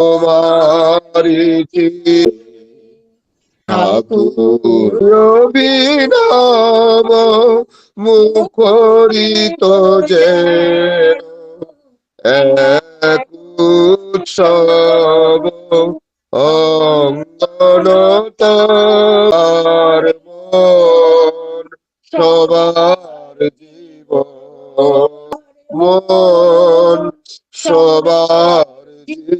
তোমারি ঠাকুর রবিনাম মুখরিত যে এক উৎসব অঙ্গনতার মন, সবার জীবন, মন, সবার জীবন ও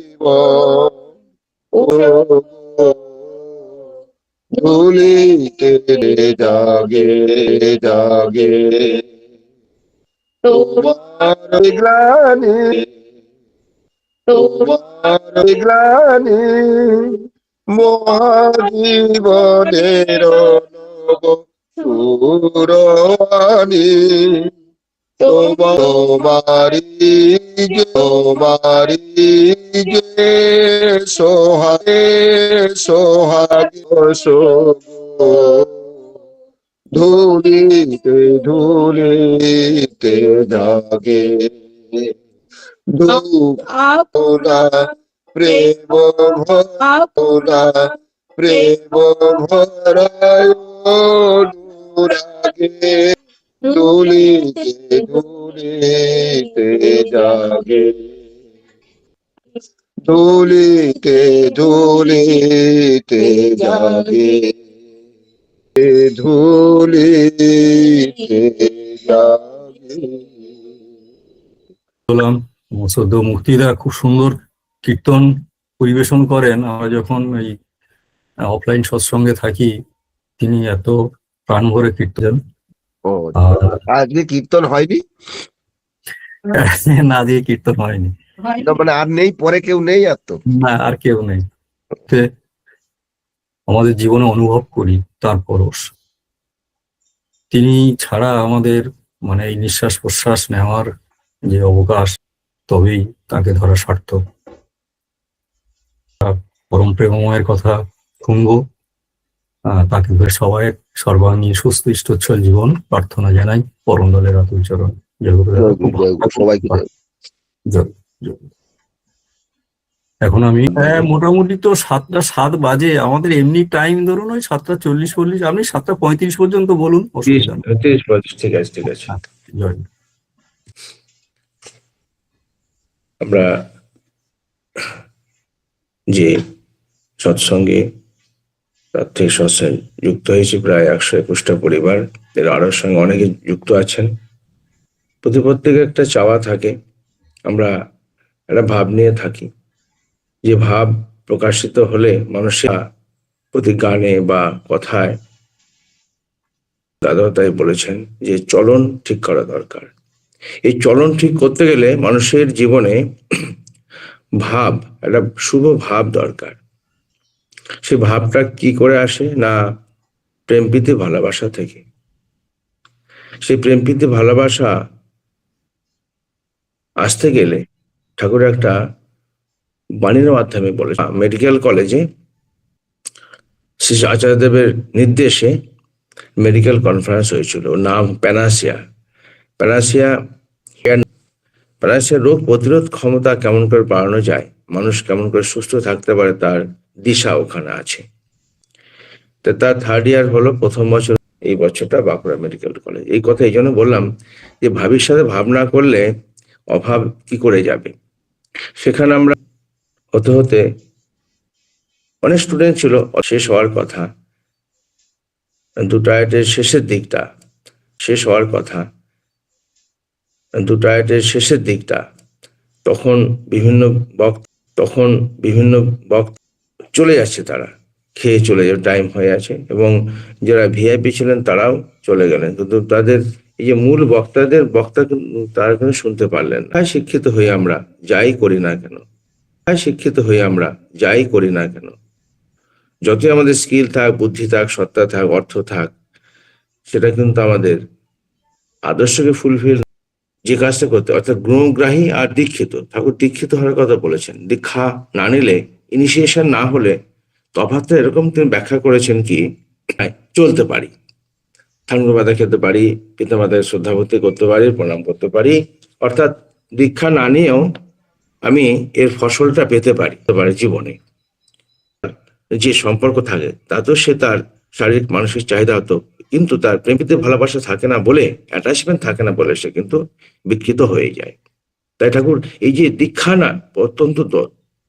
ধুলিতে জাগে জাগে। তোমার গ্লানি তোমার গ্লানি মহাজীবনের নব সুরানি তোমারি তোমারি যে, সোহাগে সোহাগে সোগো ধুলিতে ধুলিতে জাগে। ধুলা প্রেম ভরা, প্রেম ভরায় অনুরাগে ধুলিতে ধুলিতে জাগে? ধুলিতে ধুলিতে জাগে? ধুলিতে জাগে? সদ্য মুক্তিদা খুব সুন্দর কীর্তন পরিবেশন করেন। আমরা যখন এই অফলাইন সৎসঙ্গে থাকি তিনি এত প্রাণ ভরে কীর্তন ও আজকে কীর্তন হয়নি? না দিয়ে কীর্তন হয়নি। মানে আর নেই পরে কেউ নেই আর তো? না আর কেউ নেই। আমাদের জীবনে অনুভব করি তার পরশ তিনি ছাড়া আমাদের মানে এই নিঃশ্বাস প্রশ্বাস নেওয়ার যে অবকাশ তবেই তাকে ধরা সার্থক। পরম প্রেমময়ের কথা শুনব আহ, তাকে সবাই সর্বাঙ্গীন সুস্থ ইষ্টচ্ছল জীবন। প্রার্থনা জানাই পরম দলের আতুল চরণ। সবাইকে। এখন আমি হ্যাঁ, মোটামুটি তো সাতটা সাত বাজে। আমাদের এমনি টাইম ধরুন ওই সাতটা চল্লিশ চল্লিশ আপনি সাতটা পঁয়ত্রিশ পর্যন্ত বলুন। ঠিক আছে ঠিক আছে। জয়। আমরা যে সৎসঙ্গে প্রাত্যহিক সৎসঙ্গে যুক্ত হয়েছি, প্রায় একশো একুশটা পরিবার। এর আরও সঙ্গে অনেকে যুক্ত আছেন। প্রতি প্রত্যেকে একটা চাওয়া থাকে। আমরা একটা ভাব নিয়ে থাকি। যে ভাব প্রকাশিত হলে মানুষের প্রতি গানে বা কথায় দাদা তাই বলেছেন যে চলন ঠিক করা দরকার। এই চলন ঠিক করতে গেলে মানুষের জীবনে ভাব, একটা শুভ ভাব দরকার। সে ভাবটা কি করে আসে? না, প্রেম প্রীতি ভালোবাসা থেকে। সেই প্রেম প্রীতি ভালোবাসা আসতে গেলে ঠাকুর একটা বাণীর মাধ্যমে বলে, মেডিকেল কলেজে শ্রী আচার্যদেবের নির্দেশে মেডিকেল কনফারেন্স হয়েছিল। নাম প্যানাসিয়া। প্যানাসিয়া প্যানাসিয়া রোগ প্রতিরোধ ক্ষমতা কেমন করে বাড়ানো যায়, মানুষ কেমন করে সুস্থ থাকতে পারে তার দিশা ওখানে আছে। তো তার থার্ড ইয়ার হলো, প্রথম বছর এই বছরটা বাঁকুড়া মেডিকেল কলেজ। এই কথা এই জন্য বললাম যে সাথে ভাবনা করলে অভাব কি করে যাবে? সেখানে আমরা হতে হতে অনেক স্টুডেন্ট ছিল, শেষ হওয়ার কথা। দুটো আইটের শেষের দিকটা, শেষ হওয়ার কথা। দুটো আইটের শেষের দিকটা। তখন বিভিন্ন বক্ত, তখন বিভিন্ন বক্ত চলে যাচ্ছে তারা। খেয়ে চলে যাবে টাইম হয়ে আছে এবং যারা ভিআইপি ছিলেন তারাও চলে গেলেন। কিন্তু তাদের এই যে মূল বক্তাদের বক্তা তারা কিন্তু শুনতে পারলেন হ্যাঁ, শিক্ষিত হয়ে আমরা যাই করি না কেন? হ্যাঁ শিক্ষিত হয়ে আমরা যাই করি না কেন? যতই আমাদের স্কিল থাক বুদ্ধি থাক সত্তা থাক অর্থ থাক সেটা কিন্তু আমাদের আদর্শকে ফুলফিল যে কাজটা করতে অর্থাৎ গ্রহগ্রাহী আর দীক্ষিত। ঠাকুর দীক্ষিত হওয়ার কথা বলেছেন। দীক্ষা না নিলে ইনিশিয়েশন না হলে তফাৎটা এরকম তিনি ব্যাখ্যা করেছেন কি চলতে পারি। মাথা খেতে পারি পিতা মাতাকে শ্রদ্ধা ভক্তি করতে পারি, প্রণাম করতে পারি, অর্থাৎ দীক্ষা না নিয়েও আমি এর ফসলটা পেতে পারি পারি জীবনে। যে সম্পর্ক থাকে, তাতেও সে তার শারীরিক মানসিক চাহিদা হতো, কিন্তু তার প্রেমিতে ভালোবাসা থাকে না বলে অ্যাটাচমেন্ট থাকে না বলে সে কিন্তু বিকৃত হয়ে যায়। তাই ঠাকুর, এই যে দীক্ষা না, অত্যন্ত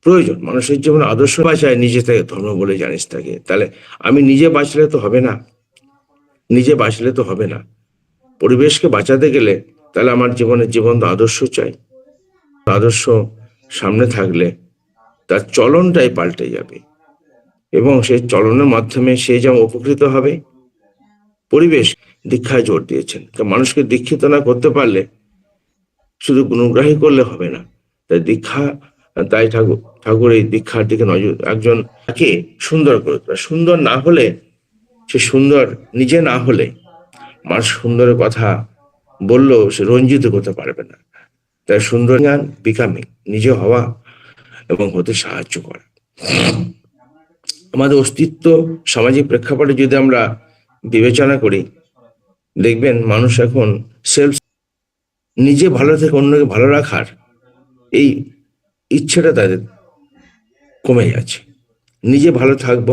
প্রয়োজন। মানুষের জীবনে আদর্শ বাঁচায় নিজে থেকে, ধর্ম বলে জানিস থাকে তাহলে আমি নিজে বাঁচলে তো হবে না। নিজে বাঁচলে তো হবে না। পরিবেশকে বাঁচাতে গেলে তাহলে আমার জীবনের জীবন তো আদর্শ চাই। আদর্শ সামনে থাকলে তার চলনটাই পাল্টে যাবে। এবং সেই চলনের মাধ্যমে সে যেমন উপকৃত হবে, পরিবেশ দীক্ষায় জোর দিয়েছেন। মানুষকে দীক্ষিত না করতে পারলে শুধু গুণগ্রাহী করলে হবে না। তাই দীক্ষা, তাই ঠাকুর ঠাকুর এই দীক্ষার দিকে নজর, একজন তাকে সুন্দর করে। সুন্দর না হলে, সে সুন্দর নিজে না হলে, মানুষ সুন্দরের কথা বললেও সে রঞ্জিত করতে পারবে না তাই সুন্দর জ্ঞান বিকামিং নিজে হওয়া এবং হতে সাহায্য করা আমাদের অস্তিত্ব সামাজিক প্রেক্ষাপটে যদি আমরা বিবেচনা করি, দেখবেন মানুষ এখন সেলফ নিজে ভালো থেকে অন্যকে ভালো রাখার এই ইচ্ছেটা তাদের কমে যাচ্ছে। নিজে ভালো থাকব।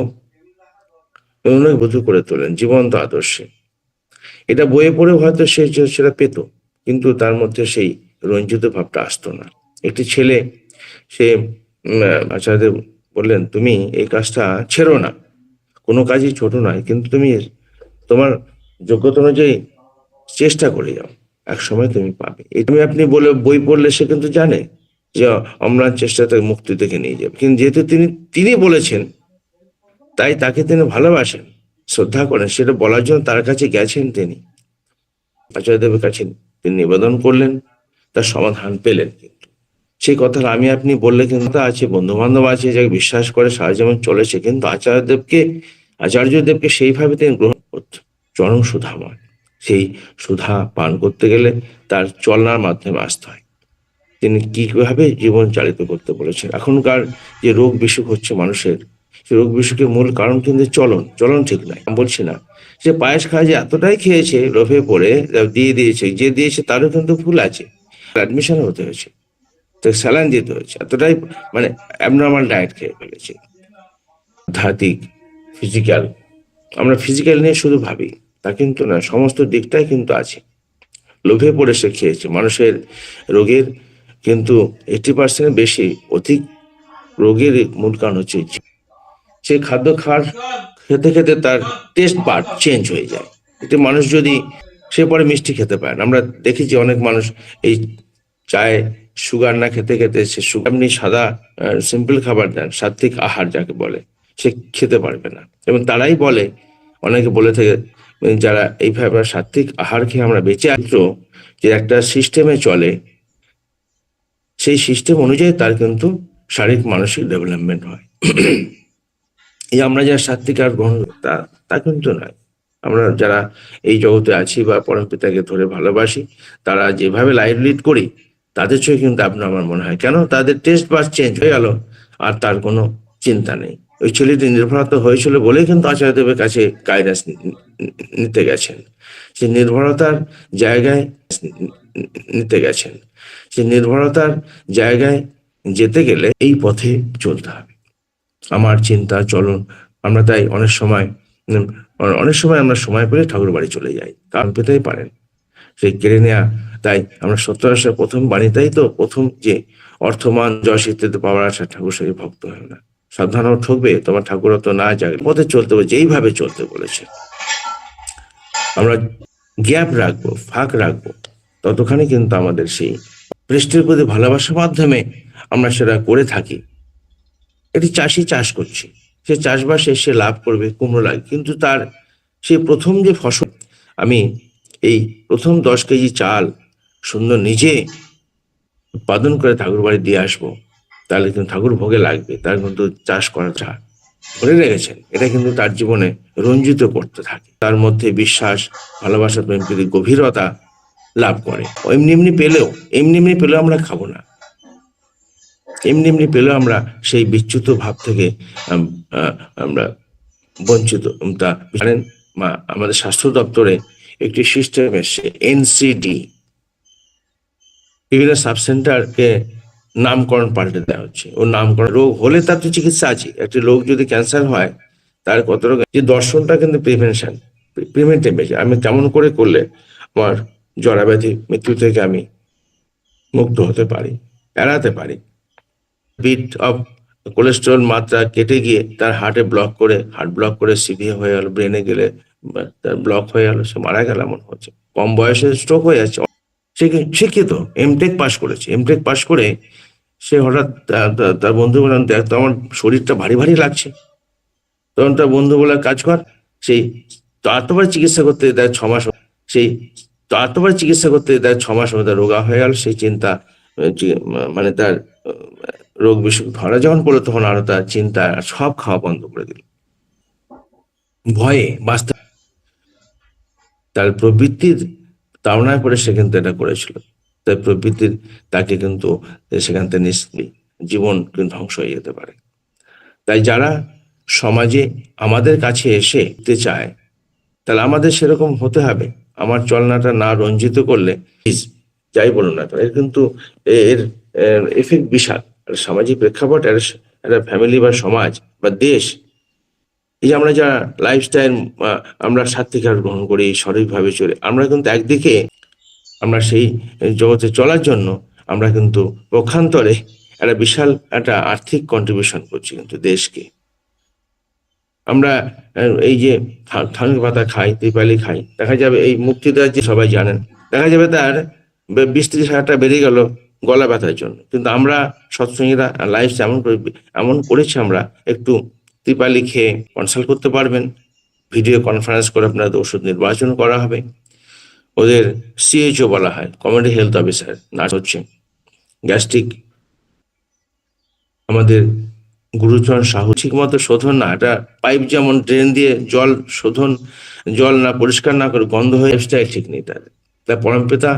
অন্যকে বধু করে তোলেন, জীবন্ত আদর্শে। এটা বইয়ে পড়ে হয়তো সে সেটা পেত, কিন্তু তার মধ্যে সেই রঞ্জিত ভাবটা আসতো না। একটি ছেলে, সে আচার্যদেব বললেন, তুমি এই কাজটা ছেড়ো না। কোনো কাজই ছোট নয়, কিন্তু তুমি তোমার যোগ্যতা অনুযায়ী চেষ্টা করে যাও। এক সময় তুমি পাবে। তুমি আপনি বলে, বই পড়লে সে কিন্তু জানে। যে অম্লান চেষ্টা তাকে মুক্তি থেকে নিয়ে যাবে। কিন্তু যেহেতু তিনি তিনি বলেছেন, তাই তাকে তিনি ভালোবাসেন, শ্রদ্ধা করেন। সেটা বলার জন্য তার কাছে গেছেন তিনি। আচার্যদেবের কাছে তিনি নিবেদন করলেন, তার সমাধান পেলেন কিন্তু। সেই কথা আমি, আপনি বললে কিন্তু আছে বন্ধু বান্ধব আছে, যাকে বিশ্বাস করে সারা জীবন চলেছে, কিন্তু আচার্যদেবকে আচার্যদেবকে সেইভাবে তিনি গ্রহণ করতেন চরম সুধাময়। সেই সুধা পান করতে গেলে তার চলনার মাধ্যমে আসতে হয়। তিনি কীভাবে জীবন চালিত করতে বলেছেন? এখনকার যে রোগ বিসুখ হচ্ছে মানুষের সে রোগ বিসুখের মূল কারণ কিন্তু চলন। চলন ঠিক নাই বলছি না। সে পায়েস খায় যে এতটাই খেয়েছে, লোভে পড়ে দিয়ে দিয়েছে, যে দিয়েছে তারও কিন্তু ভুল আছে। অ্যাডমিশন হতে হয়েছে তো স্যালাইন দিতে হয়েছে, এতটাই মানে অ্যাবনর্মাল ডায়েট খেয়ে ফেলেছে। আধ্যাত্মিক ফিজিক্যাল আমরা ফিজিক্যাল নিয়ে শুধু ভাবি, তা কিন্তু না সমস্ত দিকটাই কিন্তু আছে। লোভে পড়ে সে খেয়েছে, মানুষের রোগের কিন্তু এইটি পার্সেন্ট বেশি অধিক রোগের মূল কারণ হচ্ছে সে খাদ্য খাওয়ার খেতে খেতে তার টেস্ট বার চেঞ্জ হয়ে যায়। এতে মানুষ যদি সে পরে মিষ্টি খেতে পারে না। আমরা দেখেছি অনেক মানুষ এই চায়ে সুগার না খেতে খেতে সে সুগার আপনি সাদা সিম্পল খাবার দেন সাত্বিক আহার যাকে বলে, সে খেতে পারবে না। এবং তারাই বলে, অনেকে বলে থাকে যারা এইভাবে সাত্বিক আহার খেয়ে আমরা বেঁচে আছি, যে একটা সিস্টেমে চলে সেই সিস্টেম অনুযায়ী তার কিন্তু শারীরিক মানসিক ডেভেলপমেন্ট হয়। এই আমরা যারা সাত্বিক আহার গ্রহণ তা তা কিন্তু নয়। আমরা যারা এই জগতে আছি বা পরম পিতাকে ধরে ভালোবাসি, তারা যেভাবে লাইফ লিড করি, তাদের চোখে কিন্তু আপনার, আমার মনে হয়। কেন? তাদের টেস্ট বাস চেঞ্জ হয়ে গেল, আর তার কোনো চিন্তা নেই। ওই ছেলেটি নির্ভরতা হয়েছিল বলেই কিন্তু আচার্যদেবের কাছে গাইডেন্স নিতে গেছেন। সে নির্ভরতার জায়গায় নিতে গেছেন। সে নির্ভরতার জায়গায় যেতে গেলে এই পথে চলতে হবে। আমার চিন্তা, চলন, আমরা তাই অনেক সময় অনেক সময় আমরা সময় পেলে ঠাকুর বাড়ি চলে যাই কারণ পেতেই পারেন। সেই কেড়ে নেয়া, তাই আমরা সত্তর আসার প্রথম বাণীতেই তো প্রথম যে অর্থমান যশ ইত্যাদি পাওয়ার আশা ঠাকুর সেই ভক্ত হয় না। সাবধান হও ঠকবে, তোমার ঠাকুর তো না জাগে, পথে চলতে হবে, যেইভাবে চলতে বলেছে। আমরা গ্যাপ রাখব, ফাঁক রাখব, ততখানি কিন্তু আমাদের সেই পৃষ্ঠের প্রতি ভালোবাসার মাধ্যমে আমরা সেটা করে থাকি। একটি চাষি চাষ করছে। সে চাষবাসে সে লাভ করবে কুমড়ো লাগে কিন্তু তার সে প্রথম যে ফসল, আমি এই প্রথম দশ কেজি চাল সুন্দর নিজে উৎপাদন করে ঠাকুর বাড়ি দিয়ে আসব, তাহলে কিন্তু ঠাকুর ভোগে লাগবে। তার কিন্তু চাষ করা চা ধরে রেখেছেন। এটা কিন্তু তার জীবনে রঞ্জিত করতে থাকে। তার মধ্যে বিশ্বাস, ভালোবাসা, প্রেম গভীরতা লাভ করে। এমনি এমনি পেলেও, এমনি এমনি পেলেও আমরা খাব না। এমনি এমনি পেলেও আমরা সেই বিচ্যুত ভাব থেকে আমরা বঞ্চিত তা জানেন, মা, আমাদের স্বাস্থ্য দপ্তরে একটি সিস্টেম এসছে এনসিডি বিভিন্ন সাব সেন্টারকে নামকরণ পাল্টে দেওয়া হচ্ছে। ও নামকরণ, রোগ হলে তার তো চিকিৎসা আছে। একটি রোগ যদি ক্যান্সার হয়, তার কত রোগ যে দর্শনটা কিন্তু প্রিভেনশন প্রিভেন্টিভ আমি কেমন করে করলে আমার জরাব্যাধি মৃত্যু থেকে আমি মুক্ত হতে পারি, এড়াতে পারি। বিট অফ কোলেস্টেরল মাত্রা কেটে গিয়ে তার হার্টে ব্লক করে, হার্ট ব্লক করে সিভিয়ার হয়ে গেল, ব্রেনে গেলে তার ব্লক হয়ে গেল, সে মারা গেল এমন হচ্ছে। কম বয়সে স্ট্রোক হয়ে যাচ্ছে। শিক্ষিত এমটেক পাস করেছে। এমটেক পাস করে সে হঠাৎ তার বন্ধু বললাম, দেখ তো আমার শরীরটা ভারী ভারী লাগছে। তখন তার বন্ধু বলে কাজ কর। সেই, তারপরে চিকিৎসা করতে দেয় ছ মাস সেই তারপরে চিকিৎসা করতে দেয় ছ মাস মধ্যে রোগা হয়ে গেল, সেই চিন্তা মানে তার রোগ বিসুখ ধরা যখন পড়ল তখন আরও তার চিন্তা সব খাওয়া বন্ধ করে দিল। ভয়ে বাঁচতে তার প্রবৃত্তির তাড়নায় পড়ে সে কিন্তু এটা করেছিল। তাই প্রবৃত্তির তাকে কিন্তু সেখান থেকে নিষ্ক্রি জীবন কিন্তু ধ্বংস হয়ে যেতে পারে। তাই যারা সমাজে আমাদের কাছে এসে চায়, তাহলে আমাদের সেরকম হতে হবে। আমার চলনাটা না রঞ্জিত করলে যাই বলুন না এর কিন্তু এর এফেক্ট বিশাল। সামাজিক প্রেক্ষাপট একটা ফ্যামিলি বা সমাজ বা দেশ, এই যে আমরা যারা লাইফস্টাইল আমরা স্বার্থিকার গ্রহণ করি সঠিকভাবে চলে, আমরা কিন্তু একদিকে আমরা সেই জগতে চলার জন্য আমরা কিন্তু পক্ষান্তরে একটা বিশাল একটা আর্থিক কন্ট্রিবিউশন করছি কিন্তু দেশকে। আমরা এই যে থা- পাতা খাই ত্রিপালি খাই, দেখা যাবে এই মুক্তিদার যে সবাই জানেন, দেখা যাবে তার বিশ ত্রিশ হাজার টাকা বেরিয়ে গেল গলা ব্যথার জন্য। কিন্তু আমরা সৎসঙ্গীরা লাইফ এমন এমন করেছি আমরা, একটু ত্রিপালি খেয়ে কনসাল্ট করতে পারবেন ভিডিও কনফারেন্স করে আপনাদের ওষুধ নির্বাচন করা হবে। ওদের সিএইচও বলা হয় কমিউনিটি হেলথ অফিসার নার্স হচ্ছে। গ্যাস্ট্রিক আমাদের গুরুচরণ সাহু ঠিক মতো শোধন না, এটা পাইপ যেমন ড্রেন দিয়ে জল শোধন, জল না পরিষ্কার না করে গন্ধ হয়ে লাইফস্টাইল ঠিক নেই তার। তার পরমপিতা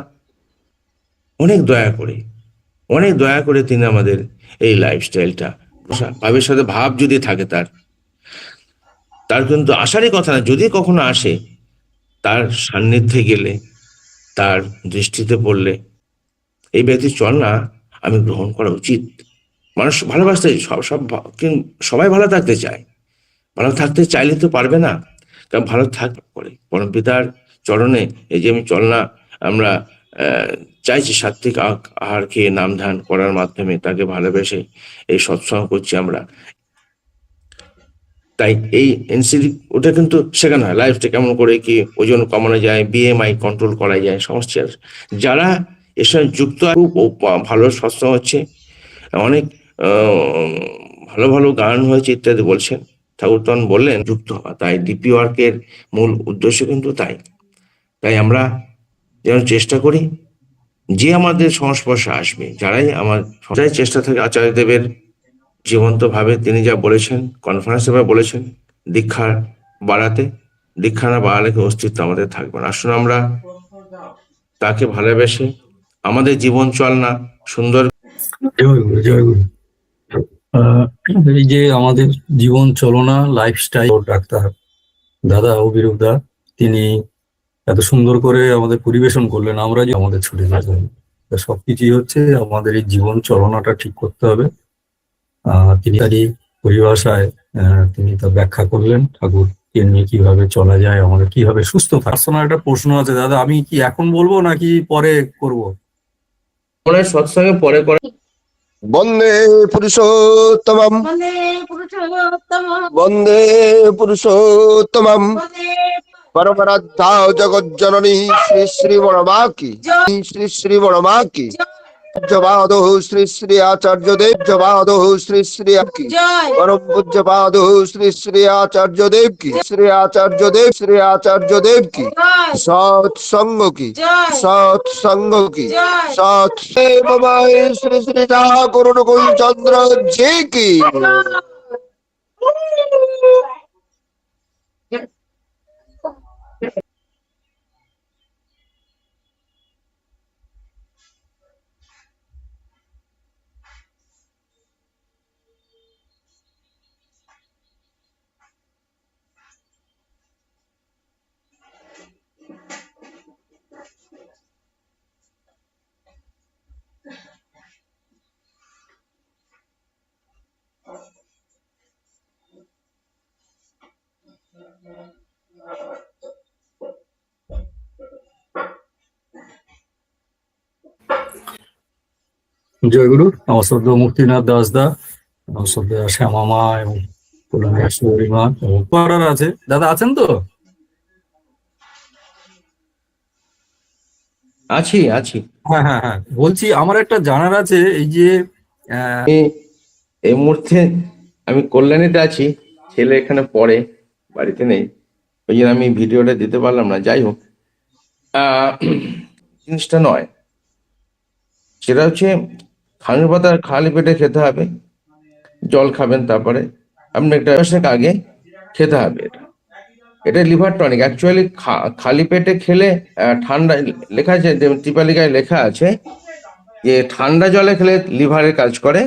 অনেক দয়া করে, অনেক দয়া করে তিনি আমাদের এই লাইফস্টাইলটা ভাবের সাথে ভাব যদি থাকে তার তার কিন্তু আসারই কথা না, যদি কখনো আসে, তার সান্নিধ্যে গেলে, তার দৃষ্টিতে পড়লে, এই ব্যক্তির চল না, আমি গ্রহণ করা উচিত। মানুষ ভালোবাসতে সব সব সবাই ভালো থাকতে চায়। ভালো থাকতে চাইলে তো পারবে না, কারণ ভালো থাক করে। পরম পিতার চরণে এই যে আমি চলনা, আমরা চাইছি সাত্বিক আহ- আহার খেয়ে নাম ধ্যান করার মাধ্যমে তাকে ভালোবেসে এই সৎসঙ্গ করছি আমরা। তাই এই এনসিডি, ওটা কিন্তু শেখানো হয়। লাইফটা কেমন করে কি ওজন কমানো যায় বিএমআই কন্ট্রোল করা যায়, সমস্ত। যারা এর সঙ্গে যুক্ত খুব ভালো সৎসঙ্গ হচ্ছে, অনেক ভালো ভালো গান হয়েছে ইত্যাদি বলছেন। ঠাকুর তখন বললেন, যুক্ত হওয়া। তাই ডিপি ওয়ার্কের মূল উদ্দেশ্য কিন্তু তাই। তাই আমরা যেন চেষ্টা করি যে আমাদের সংস্পর্শে আসবে, যারাই আমার যাই চেষ্টা থাকে আচার্যদেবের জীবন্ত ভাবে তিনি যা বলেছেন কনফারেন্সে বা বলেছেন, দীক্ষা বাড়াতে, দীক্ষা না বাড়ালে অস্তিত্ব আমাদের থাকবে না। আসুন আমরা তাকে ভালোবেসে আমাদের জীবন চল না সুন্দর জয় গুরু জয় গুরু। এই যে আমাদের জীবন চলনা লাইফস্টাইল ডাক্তার দাদা অভিরূপ দা, তিনি এত সুন্দর করে আমাদের পরিবেশন করলেন, আমরা যে আমাদের ছুটে হবে তা সবকিছুই হচ্ছে আমাদের এই জীবন চলনাটা ঠিক করতে হবে। তিনি তারই পরিভাষায় তিনি তা ব্যাখ্যা করলেন ঠাকুর নিয়ে কীভাবে চলা যায়, আমাদের কীভাবে সুস্থ পার্সোনাল একটা প্রশ্ন আছে, দাদা, আমি কি এখন বলব নাকি পরে করব? মনের সৎসঙ্গে পরে করা বন্দে পুরুষোত্তম বন্দে পুরুষোত্তম পরমরাধ্যা জগজ্জননী শ্রী শ্রী বড়মা কি শ্রী শ্রী শ্রী বড়মা কি পূজ্যপাদ শ্রী শ্রী আচার্য দেব জবাদ শ্রী শ্রী কি জয় পরম পূজ্যপাদ শ্রী শ্রী আচার্য দেব কি শ্রী আচার্য দেব শ্রী আচার্য দেব কি জয় সৎসঙ্গ কি জয় সৎসঙ্গ কি জয় সৎ বাবাই শ্রী শ্রী ঠাকুর অনুকূল চন্দ্র জি কি জয়গুরু আমার শ্রদ্ধা মুক্তিনাথ দাস দা আমার শ্রদ্ধা শ্যামা মা এবং মা এবং পাড়ার আছে। দাদা আছেন তো? আছি আছি। হ্যাঁ হ্যাঁ হ্যাঁ। বলছি আমার একটা জানার আছে এই যে এই মুহূর্তে আমি কল্যাণীতে আছি ছেলে এখানে পড়ে বাড়িতে নেই। ওই জন্য আমি ভিডিওটা দিতে পারলাম না যাই হোক। আহ, জিনিসটা নয়। সেটা হচ্ছে খানুর পাতা খালি পেটে খেতে হবে। জল খাবেন তারপরে। আপনি একটা আগে খেতে হবে এটা। এটা লিভার টনিক। অ্যাকচুয়ালি খালি পেটে খেলে ঠান্ডা, লেখা আছে ত্রিপালিকায় লেখা আছে যে ঠান্ডা জলে খেলে লিভারের কাজ করে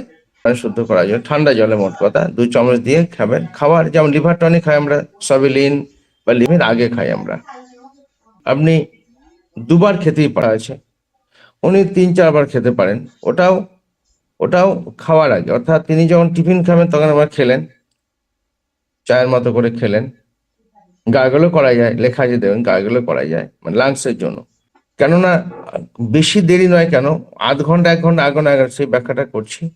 শুদ্ধ করা জন্য ঠান্ডা জলে মোট কথা দু চামচ দিয়ে খাবেন। খাবার, যেমন লিভার টনিক খাই আমরা সবিলিন বা লিভার আগে খাই আমরা। আপনি দুবার খেতেই পারা আছে উনি তিন, চারবার খেতে পারেন। ওটাও ওটাও খাওয়ার আগে। অর্থাৎ তিনি যখন টিফিন খাবেন, তখন আবার খেলেন। চায়ের মতো করে খেলেন। গাগুলো করা যায়, লেখা আছে দেবেন গাগুলো করা যায় মানে লাংসের জন্য। কেননা, বেশি দেরি নয় কেন? আধ ঘণ্টা, এক ঘণ্টা, আগে না আগে সেই ব্যাখ্যাটা করছি।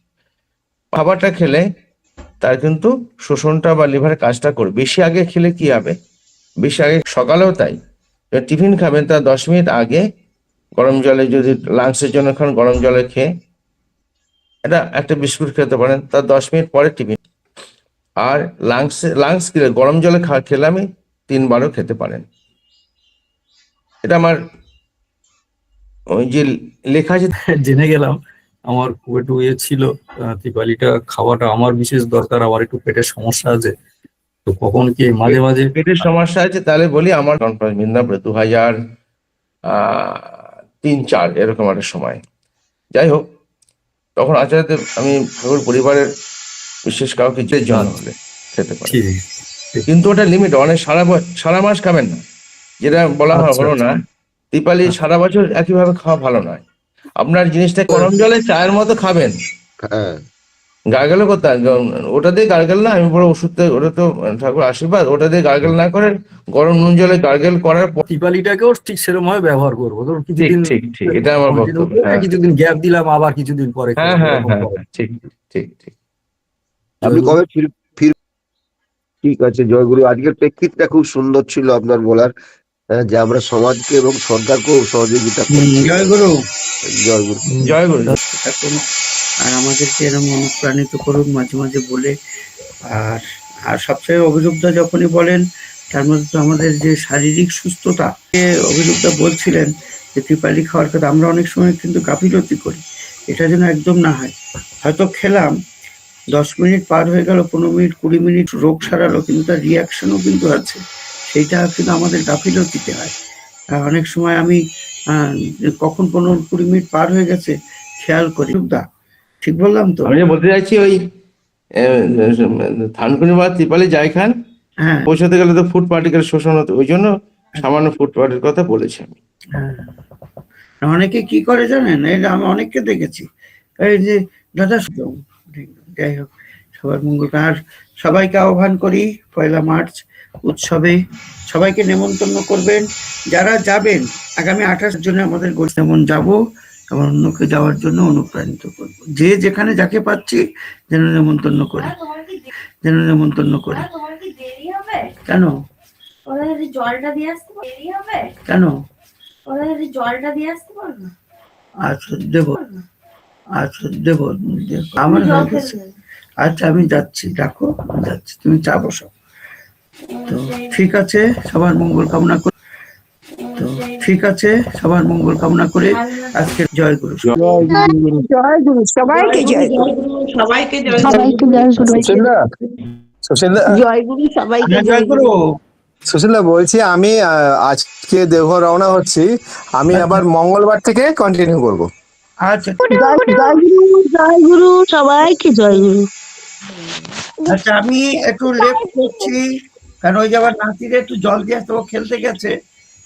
খাবারটা খেলে তার কিন্তু শোষণটা বা লিভারের কাজটা করবে। বেশি আগে খেলে কি হবে? বেশি আগে, সকালেও তাই। টিফিন খাবেন, তার দশ মিনিট আগে গরম জলে যদি লাংসের জন্য খান, গরম জলে খেয়ে এটা একটা বিস্কুট খেতে পারেন তার দশ মিনিট পরে টিফিন। আর লাংস লাংস খেলে গরম জলে খা খেলে আমি তিনবারও খেতে পারেন। এটা আমার ওই যে লেখা আছে। জেনে গেলাম আমার খুব একটু ইয়ে ছিল আহ, ত্রিপালিটা খাওয়াটা আমার বিশেষ দরকার আমার একটু পেটের সমস্যা আছে। তো কখন কি মাঝে মাঝে পেটের সমস্যা আছে তাহলে বলি আমার কনফারেন্স মিদনাপুরে দু হাজার আহ, তিন চার এরকম একটা সময়। যাই হোক তখন আচার্যদেব আমি ঠাকুর পরিবারের বিশেষ কাউকে যে জন হলে খেতে পারি। কিন্তু ওটা লিমিট অনেক সারা সারা মাস খাবেন না। যেটা বলা হয় আচ্ছা, হলো না দীপালি সারা বছর একইভাবে খাওয়া ভালো নয়। আপনার জিনিসটা গরম জলে চায়ের মতো খাবেন। হ্যাঁ। গার্গেল করতে হয়। ওটা দিয়ে গার্গেল না আমি বড় ওষুধ ওটা তো ঠাকুর আশীর্বাদ ওটা দিয়ে গার্গেল না করে গরম নুন জলে গার্গেল করার পর ত্রিপালিটাকেও ঠিক সেরকম ভাবে ব্যবহার করব। ধরুন ঠিক কিছুদিন ঠিক ঠিক এটা আমার বক্তব্য হ্যাঁ। কিছুদিন গ্যাপ দিলাম আবার কিছুদিন পরে হ্যাঁ হ্যাঁ হ্যাঁ হ্যাঁ, ঠিক ঠিক ঠিক ঠিক। আপনি কবে ফির ফির ঠিক আছে জয়গুরু আজকের প্রেক্ষিতটা খুব সুন্দর ছিল আপনার বলার হ্যাঁ, যে আমরা সমাজকে এবং সরকারকেও সহযোগিতা জয়গুরু। জয়গুরু। জয়গুরু। আর আমাদেরকে এরকম অনুপ্রাণিত করুন মাঝে মাঝে বলে। আর আর সবচেয়ে অভিযোগটা যখনই বলেন, তার মধ্যে তো আমাদের যে শারীরিক সুস্থতা অভিযোগটা বলছিলেন যে ত্রিপালি খাওয়ার কথা, আমরা অনেক সময় কিন্তু গাফিলতি করি। এটা যেন একদম না হয়। হয়তো খেলাম, দশ মিনিট পার হয়ে গেল, পনেরো মিনিট, কুড়ি মিনিট রোগ সারালো, কিন্তু তার রিয়াকশনও কিন্তু আছে। সেইটা কিন্তু আমাদের গাফিলতিতে হয়। অনেক সময় আমি কখন পনেরো কুড়ি মিনিট পার হয়ে গেছে, খেয়াল করি। দা ঠিক বললাম তো? আমি বলতে চাইছি ওই থানকুনি বা ত্রিপালি যাই খান হ্যাঁ। পৌঁছাতে গেলে তো ফুড পার্টিকেল শোষণ হতো ওই জন্য সামান্য ফুড পার্টির কথা বলেছি আমি। হ্যাঁ। অনেকে কি করে জানেন? এটা আমি অনেককে দেখেছি। এই যে দাদা যাই হোক সবার মঙ্গল। আর সবাইকে আহ্বান করি পয়লা মার্চ উৎসবে সবাইকে নেমন্তন্ন করবেন। যারা যাবেন আগামী আঠাশ জনে আমাদের গোষ্ঠী তেমন যাব। এবং অন্যকে যাওয়ার জন্য অনুপ্রাণিত করব। যে যেখানে যাকে পাচ্ছি যেন নেমন্তন্ন করি। যেন নেমন্তন্ন করি। কেন? জলটা দিয়ে আসতে হবে? কেন? জলটা দিয়ে আসতে পারবে? আচ্ছা দেবো। আচ্ছা দেবো। আমার। আচ্ছা আমি যাচ্ছি। দেখো আমি যাচ্ছি। তুমি চা বসো তো ঠিক আছে সবার মঙ্গল কামনা করে তো ঠিক আছে সবার মঙ্গল কামনা করে আজকে জয় গুরু। জয় গুরু সবাইকে জয় গুরু। সবাইকে জয় সবাইকে জয় গুরু। সুশীলদা সুশীলদা জয় গুরু সবাইকে হ্যাঁ, জয় গুরু। সুশীলদা বলছি আমি আজকে দেওঘর রওনা হচ্ছি। আমি আবার মঙ্গলবার থেকে কন্টিনিউ করব। আচ্ছা। জয় জয় গুরু জয় গুরু সবাইকে জয় গুরু। আচ্ছা আমি একটু লেট করছি। কারণ ওই যে যাবার নাতিরে একটু জল দিয়ে আসতে খেলতে গেছে।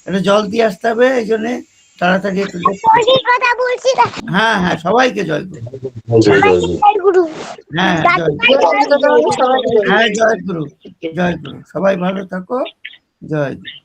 একটু জল দিয়ে আসতে হবে এই জন্য তাড়াতাড়ি একটু হ্যাঁ হ্যাঁ সবাইকে জয় গুরু। হ্যাঁ জয় গুরু। হ্যাঁ জয় গুরু জয় গুরু। সবাই ভালো থাকো জয় গুরু।